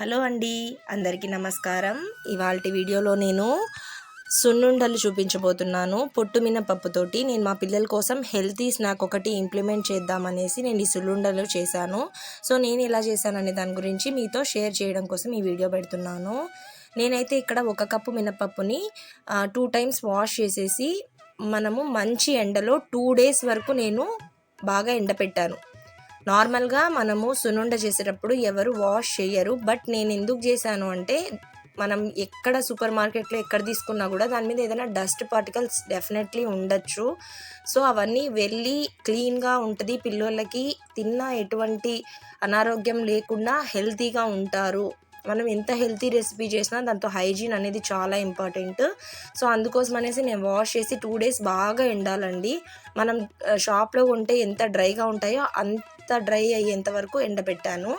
Hello అండి అందరికీ నమస్కారం. ఇవాళ వీడియోలో నేను సున్నుండలు చూపించబోతున్నాను. పొట్టు మినపప్పుతోటి నేను మా పిల్లల కోసం హెల్తీ స్నాక్ ఒకటి ఇంప్లిమెంట్ చేద్దామనేసి నేను ఈ సున్నుండలు చేశాను. సో నేను ఎలా చేశాననే దాని గురించి మీతో షేర్ చేయడం కోసం ఈ వీడియో పెడుతున్నాను. నేనైతే ఇక్కడ ఒక కప్పు మినపప్పుని టూ టైమ్స్ వాష్ చేసేసి మనము మంచి ఎండలో టూ డేస్ వరకు నేను బాగా ఎండపెట్టాను. నార్మల్గా మనము సున్నుండ చేసేటప్పుడు ఎవరు వాష్ చేయరు బట్ నేను ఎందుకు చేశాను అంటే మనం ఎక్కడ సూపర్ మార్కెట్లో ఎక్కడ తీసుకున్నా కూడా దాని మీద ఏదైనా డస్ట్ పార్టికల్స్ డెఫినెట్లీ ఉండొచ్చు. సో అవన్నీ వెళ్ళి క్లీన్గా ఉంటుంది. పిల్లలకి తిన్న ఎటువంటి అనారోగ్యం లేకుండా హెల్తీగా ఉంటారు. మనం ఎంత హెల్తీ రెసిపీ చేసినా దాంతో హైజీన్ అనేది చాలా ఇంపార్టెంట్. సో అందుకోసం అనేసి నేను వాష్ చేసి టూ డేస్ బాగా ఎండాలండి. మనం షాప్లో కొంటే ఎంత డ్రైగా ఉంటాయో అంత డ్రై అయ్యేంత వరకు ఎండబెట్టాను.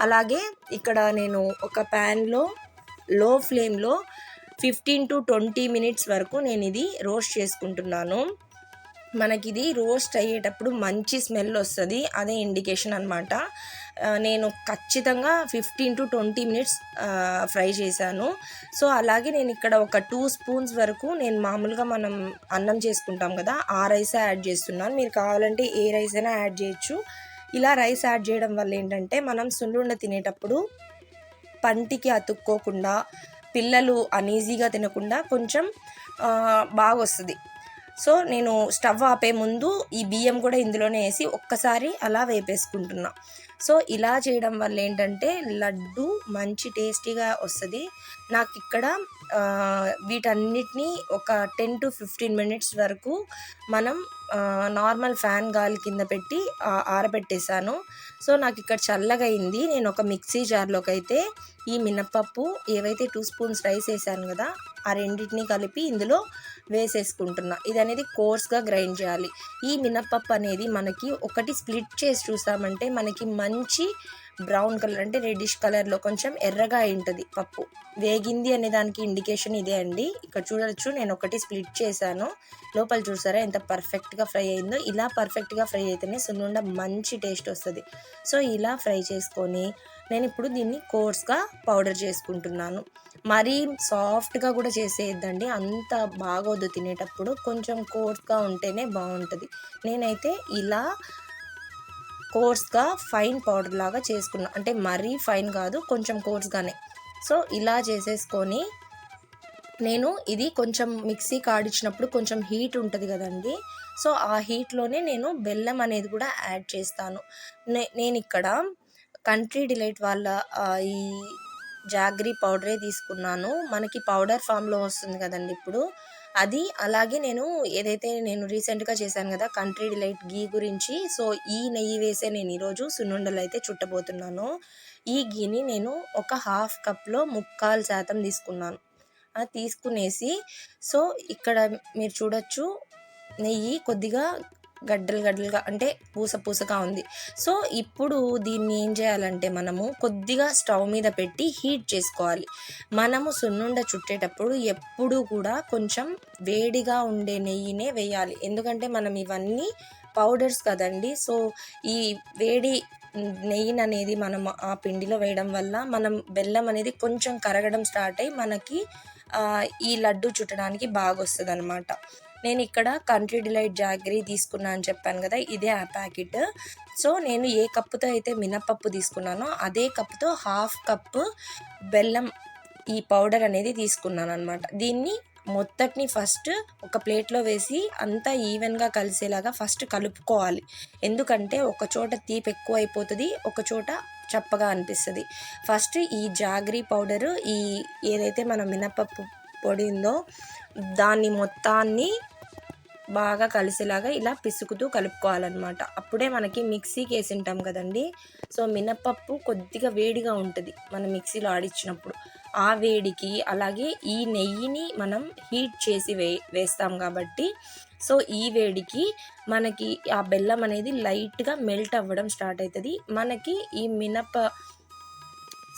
అలాగే ఇక్కడ నేను ఒక ప్యాన్లో లో ఫ్లేమ్లో ఫిఫ్టీన్ టు ట్వంటీ మినిట్స్ వరకు నేను ఇది రోస్ట్ చేసుకుంటున్నాను. మనకిది రోస్ట్ అయ్యేటప్పుడు మంచి స్మెల్ వస్తుంది అదే ఇండికేషన్ అనమాట నేను ఖచ్చితంగా fifteen to twenty minutes fry చేశాను. సో అలాగే నేను ఇక్కడ ఒక టూ స్పూన్స్ వరకు నేను మామూలుగా మనం అన్నం చేసుకుంటాం కదా ఆ రైస్ యాడ్ చేస్తున్నాను. మీరు కావాలంటే ఏ రైస్ అయినా యాడ్ చేయొచ్చు. ఇలా రైస్ యాడ్ చేయడం వల్ల ఏంటంటే మనం సున్నుండ తినేటప్పుడు పంటికి అతుక్కోకుండా పిల్లలు అనీజీగా తినకుండా కొంచెం బాగా వస్తుంది సో నేను స్టవ్ ఆపే ముందు ఈ బియ్యం కూడా ఇందులోనే వేసి ఒక్కసారి అలా వేపేసుకుంటున్నా. సో ఇలా చేయడం వల్ల ఏంటంటే లడ్డు మంచి టేస్టీగా వస్తుంది. నాకు ఇక్కడ వీటన్నిటిని ఒక టెన్ టు ఫిఫ్టీన్ మినిట్స్ వరకు మనం నార్మల్ ఫ్యాన్ గాలి కింద పెట్టి ఆరబెట్టేశాను. సో నాకు ఇక్కడ చల్లగైంది నేను ఒక మిక్సీ జార్లోకి అయితే ఈ మినప్పప్పు ఏవైతే టూ స్పూన్స్ రైస్ వేసాను కదా ఆ రెండింటిని కలిపి ఇందులో వేసేసుకుంటున్నా. ఇది అనేది కోర్స్గా గ్రైండ్ చేయాలి. ఈ మినప్పప్పు అనేది మనకి ఒకటి స్ప్లిట్ చేసి చూసామంటే మనకి మంచి బ్రౌన్ కలర్ అంటే రెడ్డిష్ కలర్లో కొంచెం ఎర్రగా ఉంటుంది పప్పు. వేగింది అనే దానికి ఇండికేషన్ ఇదే అండి. ఇక్కడ చూడొచ్చు నేను ఒకటి స్ప్లిట్ చేశాను. లోపల చూసారా ఎంత పర్ఫెక్ట్గా ఫ్రై అయిందో. ఇలా పర్ఫెక్ట్గా ఫ్రై అయితేనే సున్నుండ మంచి టేస్ట్ వస్తుంది. సో ఇలా ఫ్రై చేసుకొని నేను ఇప్పుడు దీన్ని కోర్స్గా పౌడర్ చేసుకుంటున్నాను. మరీ సాఫ్ట్గా కూడా చేసేయద్దండి. అంత బాగోదు తినేటప్పుడు. కొంచెం కోర్స్గా ఉంటేనే బాగుంటుంది. నేనైతే ఇలా కోర్స్గా ఫైన్ పౌడర్ లాగా చేసుకున్నా. అంటే మరీ ఫైన్ కాదు కొంచెం కోర్స్గానే. సో ఇలా చేసేసుకొని నేను ఇది కొంచెం మిక్సీ కాడిచ్చినప్పుడు కొంచెం హీట్ ఉంటుంది కదండి. సో ఆ హీట్లోనే నేను బెల్లం అనేది కూడా యాడ్ చేస్తాను. నేను ఇక్కడ కంట్రీ డిలైట్ వాళ్ళ ఈ జాగ్రీ పౌడరే తీసుకున్నాను. మనకి పౌడర్ ఫామ్లో వస్తుంది కదండి ఇప్పుడు. అది అలాగే నేను ఏదైతే నేను రీసెంట్గా చేశాను కదా కంట్రీ డిలైట్ గీ గురించి సో ఈ నెయ్యి వేసే నేను ఈరోజు సున్నుండలు అయితే చుట్టబోతున్నాను. ఈ గీని నేను ఒక హాఫ్ కప్లో ముక్కాలు శాతం తీసుకున్నాను. తీసుకునేసి సో ఇక్కడ మీరు చూడొచ్చు నెయ్యి కొద్దిగా గడ్డలు గడ్డలుగా అంటే పూస పూసగా ఉంది. సో ఇప్పుడు దీన్ని ఏం చేయాలంటే మనము కొద్దిగా స్టవ్ మీద పెట్టి హీట్ చేసుకోవాలి. మనము సున్నుండ చుట్టేటప్పుడు ఎప్పుడు కూడా కొంచెం వేడిగా ఉండే నెయ్యినే వేయాలి. ఎందుకంటే మనం ఇవన్నీ పౌడర్స్ కదండి. సో ఈ వేడి నెయ్యిని అనేది మనం ఆ పిండిలో వేయడం వల్ల మనం బెల్లం అనేది కొంచెం కరగడం స్టార్ట్ అయ్యి మనకి ఈ లడ్డు చుట్టడానికి బాగా వస్తుంది అనమాట నేను ఇక్కడ కంట్రీ డిలైట్ జాగరీ తీసుకున్నా అని చెప్పాను కదా ఇదే ఆ ప్యాకెట్ సో నేను ఏ కప్పుతో అయితే మినపప్పు తీసుకున్నానో అదే కప్పుతో హాఫ్ కప్పు బెల్లం ఈ పౌడర్ అనేది తీసుకున్నాను అనమాట దీన్ని మొత్తటిని ఫస్ట్ ఒక ప్లేట్లో వేసి అంతా ఈవెన్గా కలిసేలాగా ఫస్ట్ కలుపుకోవాలి. ఎందుకంటే ఒక చోట తీపి ఎక్కువ అయిపోతుంది ఒక చోట చప్పగా అనిపిస్తుంది. ఫస్ట్ ఈ జాగ్రీ పౌడరు ఈ ఏదైతే మన మినపప్పు పొడి ఉందో దాన్ని మొత్తాన్ని బాగా కలిసేలాగా ఇలా పిసుకుతూ కలుపుకోవాలన్నమాట. అప్పుడే మనకి మిక్సీకి వేసింటాం కదండీ. కదండి సో మినపప్పు కొద్దిగా వేడిగా ఉంటుంది మనం మిక్సీలో ఆడిచ్చినప్పుడు. ఆ వేడికి అలాగే ఈ నెయ్యిని మనం హీట్ చేసి వే వేస్తాం కాబట్టి. సో ఈ వేడికి మనకి ఆ బెల్లం అనేది లైట్గా మెల్ట్ అవ్వడం స్టార్ట్ అవుతుంది మనకి ఈ మినప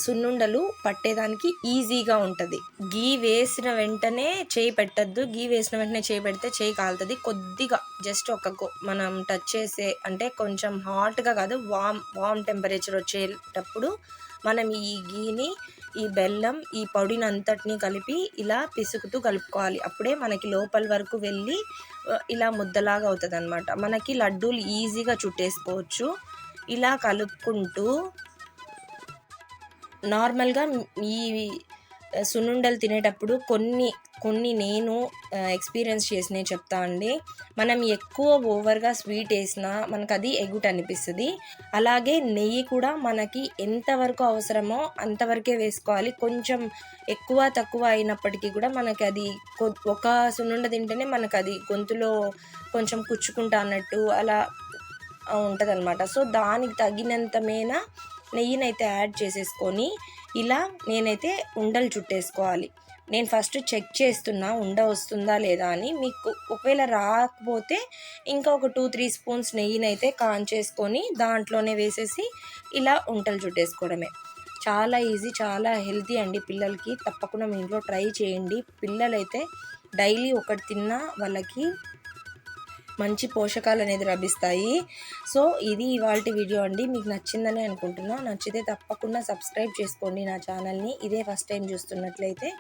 సున్నుండలు పట్టేదానికి ఈజీగా ఉంటుంది. గీ వేసిన వెంటనే చేయి పెట్టద్దు. గీ వేసిన వెంటనే చేయి పెడితే చేయి కాలుతుంది. కొద్దిగా జస్ట్ ఒక మనం టచ్ చేసే అంటే కొంచెం హాట్గా కాదు వామ్ వామ్ టెంపరేచర్ వచ్చేటప్పుడు మనం ఈ గీని ఈ బెల్లం ఈ పొడిని అంతటిని కలిపి ఇలా పిసుకుతూ కలుపుకోవాలి. అప్పుడే మనకి లోపల వరకు వెళ్ళి ఇలా ముద్దలాగా అవుతుంది అనమాట మనకి లడ్డూలు ఈజీగా చుట్టేసుకోవచ్చు. ఇలా కలుపుకుంటూ నార్మల్గా ఈ సున్నుండలు తినేటప్పుడు కొన్ని కొన్ని నేను ఎక్స్పీరియన్స్ చేసినవి చెప్తా అండి. మనం ఎక్కువ ఓవర్గా స్వీట్ వేసినా మనకు అది ఎగుట అనిపిస్తుంది. అలాగే నెయ్యి కూడా మనకి ఎంతవరకు అవసరమో అంతవరకే వేసుకోవాలి. కొంచెం ఎక్కువ తక్కువ అయినప్పటికీ కూడా మనకి అది ఒక సున్నుండ తింటేనే మనకు అది గొంతులో కొంచెం కుచ్చుకుంటా అన్నట్టు అలా ఉంటుంది అనమాట సో దానికి తగినంత మేన నెయ్యినైతే యాడ్ చేసేసుకొని ఇలా నేనైతే ఉండలు చుట్టేసుకోవాలి. నేను ఫస్ట్ చెక్ చేస్తున్నా ఉండ వస్తుందా లేదా అని. మీకు ఒకవేళ రాకపోతే ఇంకా ఒక టూ త్రీ స్పూన్స్ నెయ్యినైతే కాంచేసుకొని దాంట్లోనే వేసేసి ఇలా ఉంటలు చుట్టేసుకోవడమే. చాలా ఈజీ చాలా హెల్తీ అండి పిల్లలకి. తప్పకుండా మీ ఇంట్లో ట్రై చేయండి. పిల్లలైతే డైలీ ఒకటి తిన్నా వాళ్ళకి మంచి పోషకాలు అనేది లభిస్తాయి. సో ఇది ఇవాళ వీడియో అండి. మీకు నచ్చిందని అనుకుంటున్నా. నచ్చితే తప్పకుండా సబ్స్క్రైబ్ చేసుకోండి నా ఛానల్ని. ఇదే ఫస్ట్ టైం చూస్తున్నట్లయితే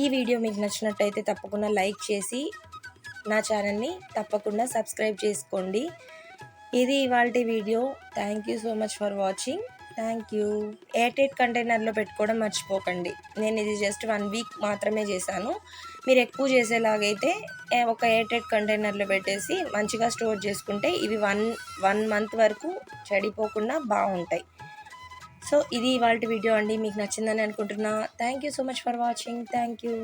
ఈ వీడియో మీకు నచ్చినట్టయితే తప్పకుండా లైక్ చేసి నా ఛానల్ని తప్పకుండా సబ్స్క్రైబ్ చేసుకోండి. ఇది ఇవాళ video. Thank you so much for watching. Thank you airtight కంటైనర్లో పెట్టుకోవడం మర్చిపోకండి. నేను ఇది జస్ట్ వన్ వీక్ మాత్రమే చేశాను. మీరు ఎక్కువ చేసేలాగైతే ఒక ఎయిర్టైట్ కంటైనర్లో పెట్టేసి మంచిగా స్టోర్ చేసుకుంటే ఇవి వన్ వన్ మంత్ వరకు చెడిపోకుండా బాగుంటాయి. సో ఇది ఇవాళ వీడియో అండి. మీకు నచ్చిందని అనుకుంటున్నా. Thank you so much for watching thank you